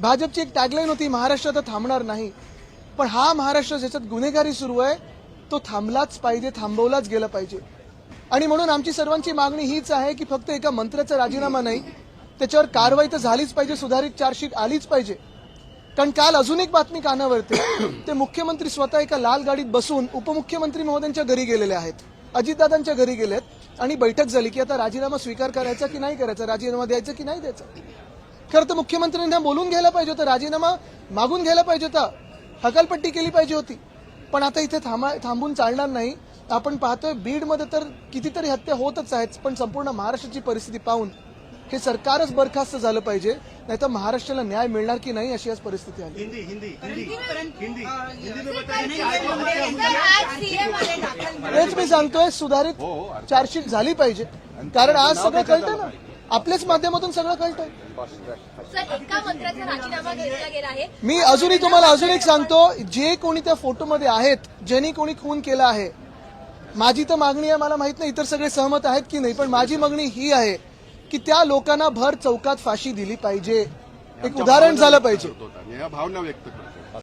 भाजपची एक टॅगलाईन होती महाराष्ट्र आता थांबणार नाही. पण हा महाराष्ट्र ज्याच्यात गुन्हेगारी सुरू आहे तो थांबलाच पाहिजे थांबवलाच गेला पाहिजे. आणि म्हणून आमची सर्वांची मागणी हीच आहे की फक्त एका मंत्र्याचा राजीनामा नाही त्याच्यावर कारवाई तर झालीच पाहिजे सुधारित चार्जशीट आलीच पाहिजे. कारण काल अजून एक बातमी कानावरती ते मुख्यमंत्री स्वतः एका लाल गाडीत बसून उपमुख्यमंत्री महोदयांच्या घरी गेलेले आहेत. अजितदादांच्या घरी गेलेत आणि बैठक झाली की आता राजीनामा स्वीकार करायचा की नाही करायचा राजीनामा द्यायचा की नाही द्यायचा? खरं तर मुख्यमंत्र्यांना बोलून घ्यायला पाहिजे होतं राजीनामा मागून घ्यायला पाहिजे होता. हकालपट्टी केली पाहिजे होती. पण आता इथे थांबा थांबून चालणार नाही. आपण पाहतोय बीडमध्ये तर कितीतरी हत्या होतच आहेत पण संपूर्ण महाराष्ट्राची परिस्थिती पाहून हे सरकारच बरखास्त झालं पाहिजे. नाहीतर महाराष्ट्राला न्याय मिळणार की नाही अशी आज परिस्थिती आली. हिंदी हिंदी हिंदी हिंदी हिंदी में सांगतोय सुधारित चार्जशीट झाली पाहिजे. कारण आज सगळं कळतंय ना. आपल्याच माध्यमातून सगळं कळतंय. सर एका मंत्र्याचा राजीनामा घेतला गेला आहे. मी अजूनही तुम्हाला अजून एक सांगतो जे कोणी त्या फोटोमध्ये आहेत ज्यांनी कोणी खून केला आहे माझी तर मागणी आहे मला माहीत नाही इतर सगळे सहमत आहेत की नाही पण माझी मागणी ही आहे की त्या लोकांना भर चौकात फाशी दिली पाहिजे. एक उदाहरण झालं पाहिजे. या भावना व्यक्त करतो